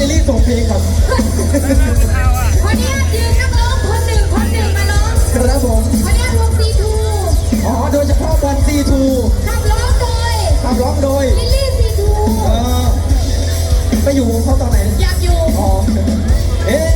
ลิลลี่ส่งเพลงครับวันนี้ยืมนักร้องคนหนึ่งคนหนึ่งมาร้องครับผมวันนี้วงซีทูอ๋อโดยเฉพาะบอลซีทูขับร้องโดยขับร้องโดยลิลลี่ซีทูเออไปอยู่วงเขาตอนไหนอยากอยู่อ๋อเอ๊ะ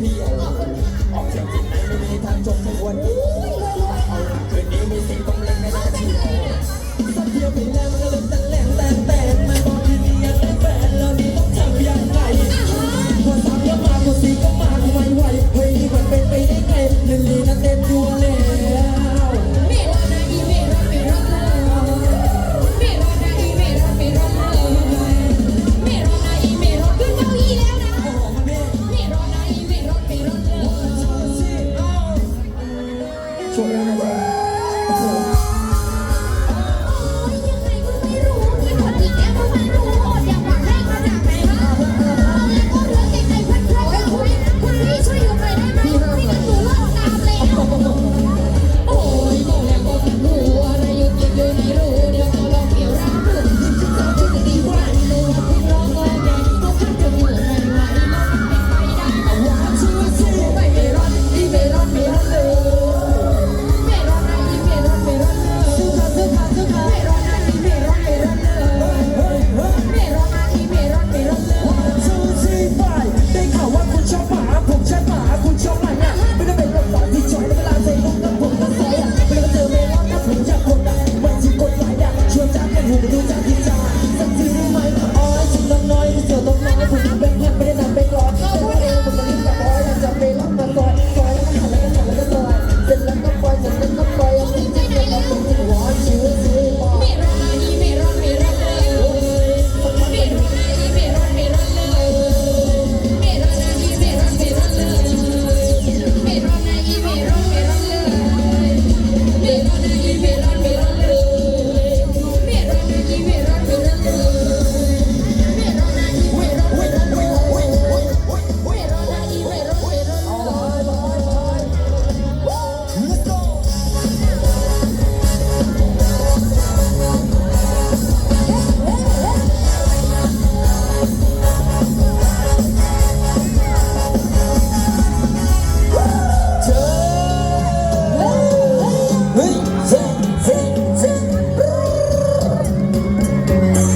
พี่อ